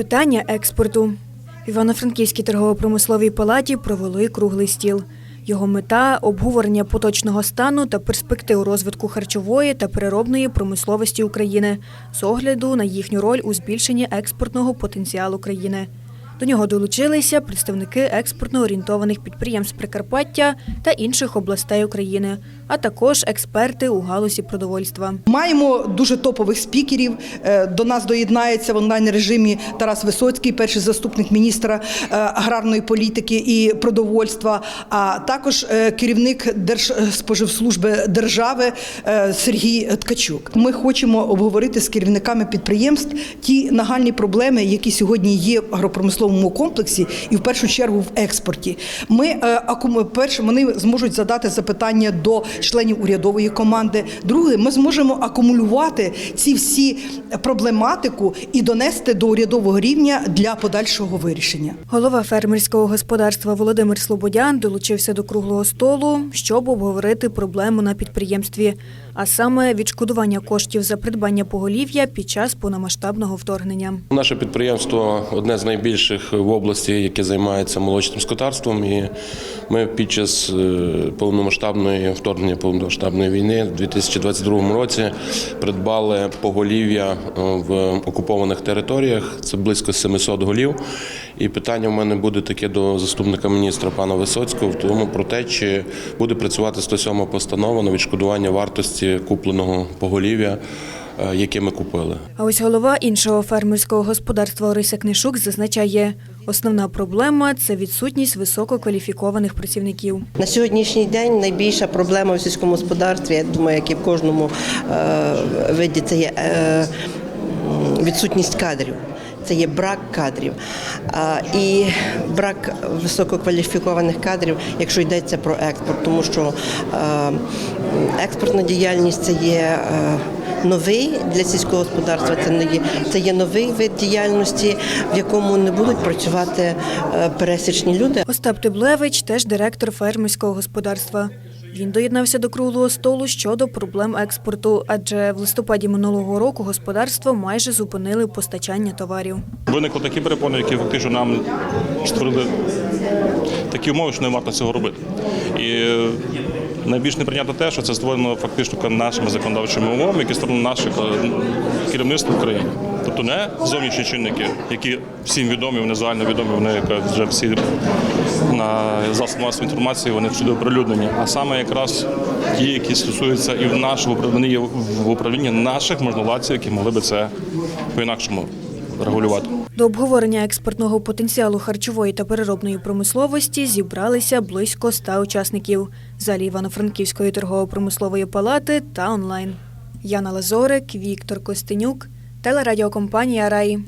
Питання експорту. В Івано-Франківській торгово-промисловій палаті провели круглий стіл. Його мета обговорення поточного стану та перспектив розвитку харчової та переробної промисловості України з огляду на їхню роль у збільшенні експортного потенціалу країни. До нього долучилися представники експортно орієнтованих підприємств Прикарпаття та інших областей України, а також експерти у галузі продовольства. Маємо дуже топових спікерів. Е, До нас доєднається в онлайн режимі Тарас Висоцький, перший заступник міністра е, аграрної політики і продовольства, а також е, керівник Держспоживслужби держави Сергій Ткачук. Ми хочемо обговорити з керівниками підприємств ті нагальні проблеми, які сьогодні є в агропромисловому комплексі, і в першу чергу в експорті. Ми е, перше, вони зможуть задати запитання до членів урядової команди. Друге, ми зможемо акумулювати ці всі проблематику і донести до урядового рівня для подальшого вирішення. Голова фермерського господарства Володимир Слободян долучився до круглого столу, щоб обговорити проблему на підприємстві, а саме відшкодування коштів за придбання поголів'я під час повномасштабного вторгнення. Наше підприємство одне з найбільших в області, яке займається молочним скотарством. І ми під час е, повномасштабної вторгнення повномасштабної війни в 2022 році придбали поголів'я е, в окупованих територіях. Це близько 700 голів. І питання в мене буде таке до заступника міністра пана Висоцького в тому про те, чи буде працювати 107 постанова на відшкодування вартості купленого поголів'я, е, яке ми купили. А ось голова іншого фермерського господарства Орися Книшук зазначає, основна проблема це відсутність висококваліфікованих працівників. На сьогоднішній день найбільша проблема в сільському господарстві, я думаю, як і в кожному е, виді, це є е, відсутність кадрів. Це є брак кадрів і брак висококваліфікованих кадрів, якщо йдеться про експорт, тому що е, експортна діяльність це є е, новий для сільського господарства. Це не є це є новий вид діяльності, в якому не будуть працювати е, пересічні люди. Остап Тиблевич теж директор фермерського господарства. Він доєднався до круглого столу щодо проблем експорту, адже в листопаді минулого року господарство майже зупинили постачання товарів. Виникли такі перепони, які фактично нам створили такі умови, що не варто цього робити. І е, найбільш неприйнятно те, що це створено фактично нашими законодавчими умовами, які створено наше е, керівництво України. Тобто не зовнішні чинники, які всім відомі, вони загально відомі, вони вже всі на засобах масової інформації, вони всюди оприлюднені. А саме якраз ті, які стосуються і в нашому управлінні, в управлінні наших можновладців, які могли би це по-інакшому регулювати. До обговорення експортного потенціалу харчової та переробної промисловості зібралися близько ста учасників залі Івано-Франківської торгово-промислової палати та онлайн. Яна Лазорик, Віктор Костенюк, телерадіокомпанія Раї.